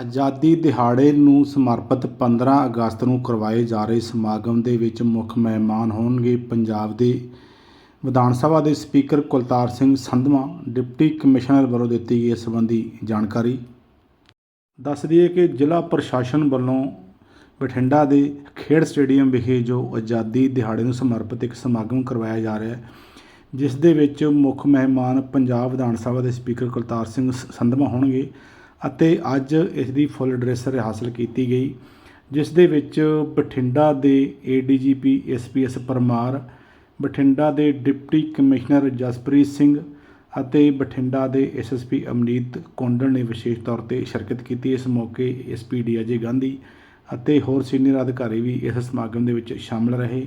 ਆਜ਼ਾਦੀ ਦਿਹਾੜੇ ਨੂੰ ਸਮਰਪਿਤ 15 ਅਗਸਤ ਨੂੰ ਕਰਵਾਏ ਜਾ ਰਹੇ ਸਮਾਗਮ ਦੇ ਵਿੱਚ ਮੁੱਖ ਮਹਿਮਾਨ ਹੋਣਗੇ ਪੰਜਾਬ ਦੇ ਵਿਧਾਨ ਸਭਾ ਦੇ speaker Kultar Singh Sandhwan, deputy commissioner ਵੱਲੋਂ ਦਿੱਤੀ ਗਈ ਇਸ ਸੰਬੰਧੀ ਜਾਣਕਾਰੀ। ਦੱਸ ਦਈਏ ਕਿ ਜ਼ਿਲ੍ਹਾ ਪ੍ਰਸ਼ਾਸਨ ਵੱਲੋਂ ਬਠਿੰਡਾ ਦੇ ਖੇਡ ਸਟੇਡੀਅਮ ਵਿਖੇ ਜੋ ਆਜ਼ਾਦੀ ਦਿਹਾੜੇ ਨੂੰ ਸਮਰਪਿਤ ਇੱਕ ਸਮਾਗਮ ਕਰਵਾਇਆ ਜਾ ਰਿਹਾ ਹੈ, ਜਿਸ ਦੇ ਵਿੱਚ ਮੁੱਖ ਮਹਿਮਾਨ ਪੰਜਾਬ ਵਿਧਾਨ ਸਭਾ ਦੇ ਸਪੀਕਰ ਕੁਲਤਾਰ ਸਿੰਘ ਸ- ਸੰਧਵਾਂ ਹੋਣਗੇ। ਅਤੇ ਅੱਜ ਇਸ ਦੀ ਫੁੱਲ ਡਰੈਸ ਰਿਹਾਸਲ ਕੀਤੀ ਗਈ, ਜਿਸ ਦੇ ਵਿੱਚ ਬਠਿੰਡਾ ਦੇ ਏਡੀਜੀਪੀ ਐਸਪੀਐਸ ਪਰਮਾਰ, ਬਠਿੰਡਾ ਦੇ ਡਿਪਟੀ ਕਮਿਸ਼ਨਰ ਜਸਪ੍ਰੀਤ ਸਿੰਘ ਅਤੇ ਬਠਿੰਡਾ ਦੇ ਐਸਐਸਪੀ ਅਮਨੀਤ ਕੋਂਡਲ ਨੇ ਵਿਸ਼ੇਸ਼ ਤੌਰ ਤੇ ਸ਼ਿਰਕਤ ਕੀਤੀ ਇਸ ਮੌਕੇ ਐਸਪੀ ਡੀ ਅਜੇ ਗਾਂਧੀ ਅਤੇ ਹੋਰ ਸੀਨੀਅਰ ਅਧਿਕਾਰੀ ਵੀ ਇਸ ਸਮਾਗਮ ਦੇ ਵਿੱਚ ਸ਼ਾਮਲ ਰਹੇ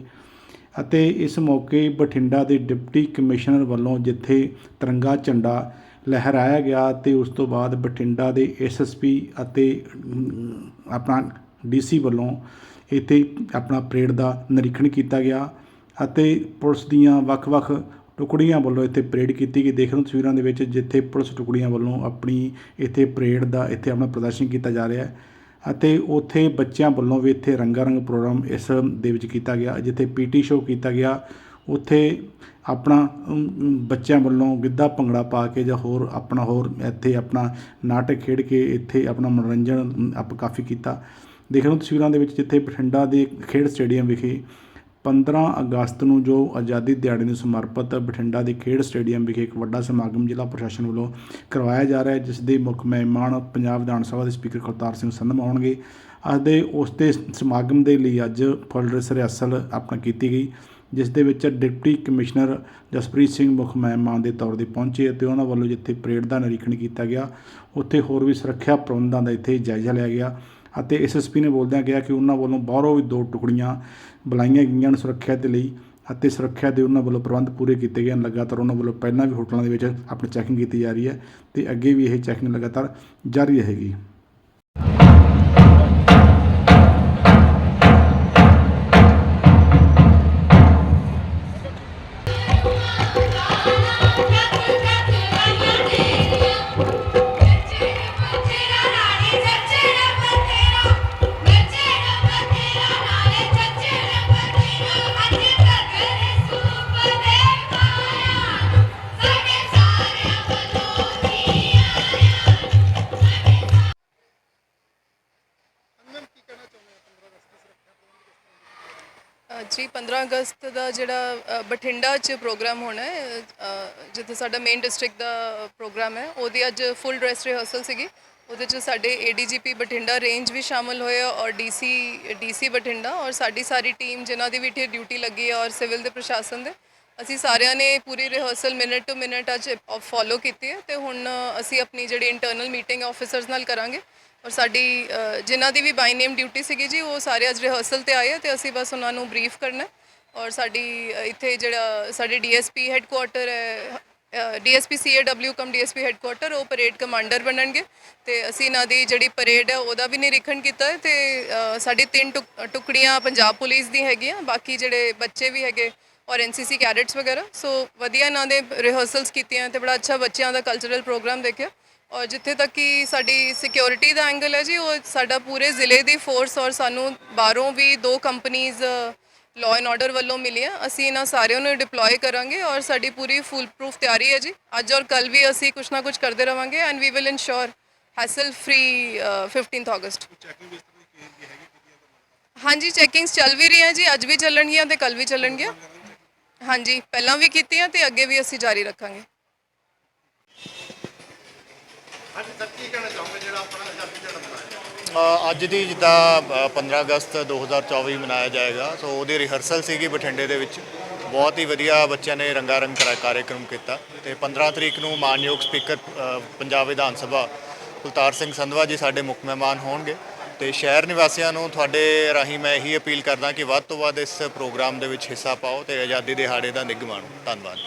ਅਤੇ ਇਸ ਮੌਕੇ ਬਠਿੰਡਾ ਦੇ ਡਿਪਟੀ ਕਮਿਸ਼ਨਰ ਵੱਲੋਂ ਜਿੱਥੇ ਤਿਰੰਗਾ ਝੰਡਾ ਲਹਿਰਾਇਆ ਗਿਆ ਤੇ ਉਸ ਤੋਂ ਬਾਅਦ ਬਠਿੰਡਾ ਦੇ ਐਸਐਸਪੀ ਅਤੇ ਅਮ, ਆਪਣਾ ਡੀਸੀ ਵੱਲੋਂ ਇੱਥੇ ਆਪਣਾ ਪਰੇਡ ਦਾ ਨਿਰੀਖਣ ਕੀਤਾ ਗਿਆ ਅਤੇ ਪੁਲਿਸ ਦੀਆਂ ਵੱਖ-ਵੱਖ ਟੁਕੜੀਆਂ ਵੱਲੋਂ ਇੱਥੇ ਪਰੇਡ ਕੀਤੀ ਗਈ। ਦੇਖਣ ਨੂੰ ਤਸਵੀਰਾਂ ਦੇ ਵਿੱਚ ਜਿੱਥੇ ਪੁਲਿਸ ਟੁਕੜੀਆਂ ਵੱਲੋਂ ਆਪਣੀ ਇੱਥੇ ਪਰੇਡ ਦਾ ਇੱਥੇ ਆਪਣਾ ਪ੍ਰਦਰਸ਼ਨ ਕੀਤਾ ਜਾ ਰਿਹਾ ਹੈ ਅਤੇ ਉੱਥੇ ਬੱਚਿਆਂ ਵੱਲੋਂ ਵੀ ਇੱਥੇ ਰੰਗਾ ਰੰਗ ਪ੍ਰੋਗਰਾਮ ਇਸ ਦੇ ਵਿੱਚ ਕੀਤਾ ਗਿਆ ਜਿੱਥੇ ਪੀਟੀ ਸ਼ੋਅ ਕੀਤਾ ਗਿਆ ਉੱਥੇ ਆਪਣਾ ਬੱਚਿਆਂ ਵੱਲੋਂ ਗਿੱਧਾ ਭੰਗੜਾ ਪਾ ਕੇ ਜਾਂ ਹੋਰ ਆਪਣਾ ਹੋਰ ਇੱਥੇ ਆਪਣਾ ਨਾਟਕ ਖੇਡ ਕੇ ਇੱਥੇ ਆਪਣਾ ਮਨੋਰੰਜਨ ਆਪ ਕਾਫੀ ਕੀਤਾ। ਦੇਖਣ ਨੂੰ ਤਸਵੀਰਾਂ ਦੇ ਵਿੱਚ ਜਿੱਥੇ ਬਠਿੰਡਾ ਦੇ ਖੇਡ ਸਟੇਡੀਅਮ ਵਿਖੇ 15 ਅਗਸਤ ਨੂੰ ਜੋ ਆਜ਼ਾਦੀ ਦਿਹਾੜੇ ਨੂੰ ਸਮਰਪਿਤ ਬਠਿੰਡਾ ਦੇ ਖੇਡ ਸਟੇਡੀਅਮ ਵਿਖੇ ਇੱਕ ਵੱਡਾ ਸਮਾਗਮ ਜ਼ਿਲ੍ਹਾ ਪ੍ਰਸ਼ਾਸਨ ਵੱਲੋਂ ਕਰਵਾਇਆ ਜਾ ਰਿਹਾ ਹੈ, ਜਿਸ ਦੇ ਮੁੱਖ ਮਹਿਮਾਨ ਪੰਜਾਬ ਵਿਧਾਨ ਸਭਾ ਦੇ ਸਪੀਕਰ ਕੁਲਤਾਰ ਸਿੰਘ ਸੰਧਮ ਆਉਣਗੇ। ਅੱਜ ਦੇ ਉਸ ਦੇ ਸਮਾਗਮ ਦੇ ਲਈ ਅੱਜ ਫੁੱਲ ਡਰੈਸ ਰਿਹਰਸਲ ਆਪਣਾ ਕੀਤੀ ਗਈ। ਜਿਸ ਦੇ ਵਿੱਚ ਡਿਪਟੀ ਕਮਿਸ਼ਨਰ ਜਸਪ੍ਰੀਤ ਸਿੰਘ ਮੁੱਖ ਮਹਿਮਾਨ ਦੇ ਤੌਰ ਤੇ ਪਹੁੰਚੇ ਅਤੇ ਉਹਨਾਂ ਵੱਲੋਂ ਜਿੱਥੇ ਪਰੇਡ ਦਾ ਨਿਰੀਖਣ ਕੀਤਾ ਗਿਆ, ਉੱਥੇ ਹੋਰ ਵੀ ਸੁਰੱਖਿਆ ਪ੍ਰਬੰਧਾਂ ਦਾ ਇੱਥੇ ਜਾਇਜ਼ਾ ਲਿਆ ਗਿਆ ਅਤੇ ਐਸਐਸਪੀ ਨੇ ਬੋਲਦਿਆਂ ਕਿਹਾ ਕਿ ਉਹਨਾਂ ਵੱਲੋਂ ਬਾਹਰੋਂ ਵੀ ਦੋ ਟੁਕੜੀਆਂ ਬੁਲਾਈਆਂ ਗਈਆਂ ਨੇ ਸੁਰੱਖਿਆ ਦੇ ਲਈ ਅਤੇ ਸੁਰੱਖਿਆ ਦੇ ਉਹਨਾਂ ਵੱਲੋਂ ਪ੍ਰਬੰਧ ਪੂਰੇ ਕੀਤੇ ਗਏ ਹਨ। ਲਗਾਤਾਰ ਉਹਨਾਂ ਵੱਲੋਂ ਪਹਿਲਾਂ ਵੀ ਹੋਟਲਾਂ ਦੇ ਵਿੱਚ ਆਪਣੀ ਚੈਕਿੰਗ ਕੀਤੀ ਜਾ ਰਹੀ ਹੈ ਤੇ ਅੱਗੇ ਵੀ ਇਹ ਚੈਕਿੰਗ ਲਗਾਤਾਰ ਜਾਰੀ ਰਹੇਗੀ। ਜੀ 15 ਅਗਸਤ ਦਾ ਜਿਹੜਾ ਅ, ਬਠਿੰਡਾ 'ਚ ਪ੍ਰੋਗਰਾਮ ਹੋਣਾ ਹੈ ਅ, ਜਿੱਥੇ ਸਾਡਾ ਮੇਨ ਡਿਸਟ੍ਰਿਕਟ ਦਾ ਪ੍ਰੋਗਰਾਮ ਹੈ ਉਹਦੀ ਅੱਜ ਫੁੱਲ ਡਰੈਸ ਰਿਹਰਸਲ ਸੀਗੀ। ਉਹਦੇ 'ਚ ਸਾਡੇ ਏਡੀਜੀਪੀ ਬਠਿੰਡਾ ਰੇਂਜ ਵੀ ਸ਼ਾਮਲ ਹੋਏ ਆ ਔਰ ਡੀਸੀ ਡੀਸੀ ਬਠਿੰਡਾ ਔਰ ਸਾਡੀ ਸਾਰੀ ਟੀਮ ਜਿਨ੍ਹਾਂ ਦੀ ਵੀ ਇੱਥੇ ਡਿਊਟੀ ਲੱਗੀ ਹੈ ਔਰ ਸਿਵਲ ਦੇ ਪ੍ਰਸ਼ਾਸਨ ਦੇ ਅਸੀਂ ਸਾਰਿਆਂ ਨੇ ਪੂਰੀ ਰਿਹਰਸਲ ਮਿੰਟ ਟੂ ਮਿੰਟ ਅੱਜ ਫੋਲੋ ਕੀਤੀ ਹੈ ਤੇ ਹੁਣ ਅਸੀਂ ਆਪਣੀ ਜਿਹੜੀ ਇੰਟਰਨਲ ਮੀਟਿੰਗ ਆਫੀਸਰਸ ਨਾਲ ਕਰਾਂਗੇ। ਔਰ ਸਾਡੀ ਜਿਨ੍ਹਾਂ ਦੀ ਵੀ ਬਾਈ ਨੇਮ ਡਿਊਟੀ ਸੀਗੀ ਜੀ, ਉਹ ਸਾਰੇ ਅੱਜ ਰਿਹਰਸਲ ਤੇ ਆਏ ਆ ਤੇ ਅਸੀਂ ਬਸ ਉਹਨਾਂ ਨੂੰ ਬਰੀਫ ਕਰਨਾ ਔਰ ਸਾਡੀ ਇੱਥੇ ਜਿਹੜਾ ਸਾਡੇ ਡੀਐਸਪੀ ਹੈੱਡਕੁਆਟਰ ਹੈ DSP CAW cum DSP headquarter ਉਹ ਪਰੇਡ ਕਮਾਂਡਰ ਬਣਨਗੇ। ਤੇ ਅਸੀਂ ਇਹਨਾਂ ਦੀ ਜਿਹੜੀ ਪਰੇਡ ਹੈ, ਉਹਦਾ ਵੀ ਨਿਰੀਖਣ ਕੀਤਾ ਹੈ ਤੇ ਸਾਡੀ ਤਿੰਨ ਟੁਕ- ਟੁਕੜੀਆਂ ਪੰਜਾਬ ਪੁਲਿਸ ਦੀ ਹੈਗੀਆਂ, ਬਾਕੀ ਜਿਹੜੇ ਬੱਚੇ ਵੀ ਹੈਗੇ ਔਰ ਐਨਸੀਸੀ ਕੈਡਟਸ ਵਗੈਰਾ। ਸੋ ਵਧੀਆ ਇਹਨਾਂ ਦੇ ਰਿਹਰਸਲਸ ਕੀਤੀਆਂ ਤੇ ਬੜਾ ਅੱਛਾ ਬੱਚਿਆਂ ਦਾ ਕਲਚਰਲ ਪ੍ਰੋਗਰਾਮ ਦੇਖਿਆ। ਔਰ ਜਿੱਥੇ ਤੱਕ ਕਿ ਸਾਡੀ ਸਿਕਿਉਰਿਟੀ ਦਾ ਐਂਗਲ ਹੈ ਜੀ ਉਹ ਸਾਡਾ ਪੂਰੇ ਜ਼ਿਲ੍ਹੇ ਦੀ ਫੋਰਸ ਔਰ ਸਾਨੂੰ ਬਾਹਰੋਂ ਵੀ ਦੋ ਕੰਪਨੀਆਂ ਲਾਅ ਐਂਡ ਆਰਡਰ ਵੱਲੋਂ ਮਿਲੀਆਂ। ਅਸੀਂ ਇਹਨਾਂ ਸਾਰਿਆਂ ਨੂੰ ਡਿਪਲੋਏ ਕਰਾਂਗੇ ਔਰ ਸਾਡੀ ਪੂਰੀ ਫੁੱਲ ਪ੍ਰੂਫ ਤਿਆਰੀ ਹੈ ਜੀ। ਅੱਜ ਔਰ ਕੱਲ ਵੀ ਅਸੀਂ ਕੁਛ ਨਾ ਕੁਛ ਕਰਦੇ ਰਵਾਂਗੇ and we will ensure hassle free 15th August ਹਾਂਜੀ ਚੈਕਿੰਗਸ ਚੱਲ ਵੀ ਰਹੀਆਂ ਜੀ ਅੱਜ ਵੀ ਚੱਲਣਗੀਆਂ ਤੇ ਕੱਲ ਵੀ ਚੱਲਣਗੀਆਂ। ਹਾਂਜੀ ਪਹਿਲਾਂ ਵੀ ਕੀਤੀਆਂ ਤੇ ਅੱਗੇ ਵੀ ਅਸੀਂ ਜਾਰੀ ਰੱਖਾਂਗੇ। ਅ, ਅੱਜ ਦੀ ਜਿੱਦਾਂ ਅ, 15 ਅਗਸਤ 2024 ਮਨਾਇਆ ਜਾਏਗਾ ਸੋ ਉਹਦੀ ਰਿਹਰਸਲ ਸੀਗੀ ਬਠਿੰਡੇ ਦੇ ਵਿੱਚ। ਬਹੁਤ ਹੀ ਵਧੀਆ ਬੱਚਿਆਂ ਨੇ ਰੰਗਾ ਰੰਗ ਕਰਾ- ਕਾਰਜਕ੍ਰਮ ਕੀਤਾ। ਤੇ 15 ਤਰੀਕ ਨੂੰ ਮਾਨਯੋਗ ਸਪੀਕਰ ਅ, ਪੰਜਾਬ ਵਿਧਾਨ ਸਭਾ ਕੁਲਤਾਰ ਸਿੰਘ ਸੰਧਵਾ ਜੀ ਸਾਡੇ ਮੁੱਖ ਮਹਿਮਾਨ ਹੋਣਗੇ। ਤੇ ਸ਼ਹਿਰ ਨਿਵਾਸੀਆਂ ਨੂੰ ਤੁਹਾਡੇ ਰਾਹੀਂ ਮੈਂ ਇਹੀ ਅਪੀਲ ਕਰਦਾ ਕਿ ਵੱਧ ਤੋਂ ਵੱਧ ਇਸ ਪ੍ਰੋਗਰਾਮ ਦੇ ਵਿੱਚ ਹਿੱਸਾ ਪਾਓ ਤੇ ਆਜ਼ਾਦੀ ਦਿਹਾੜੇ ਦਾ ਨਿੱਘ ਮਾਣੋ ਧੰਨਵਾਦ।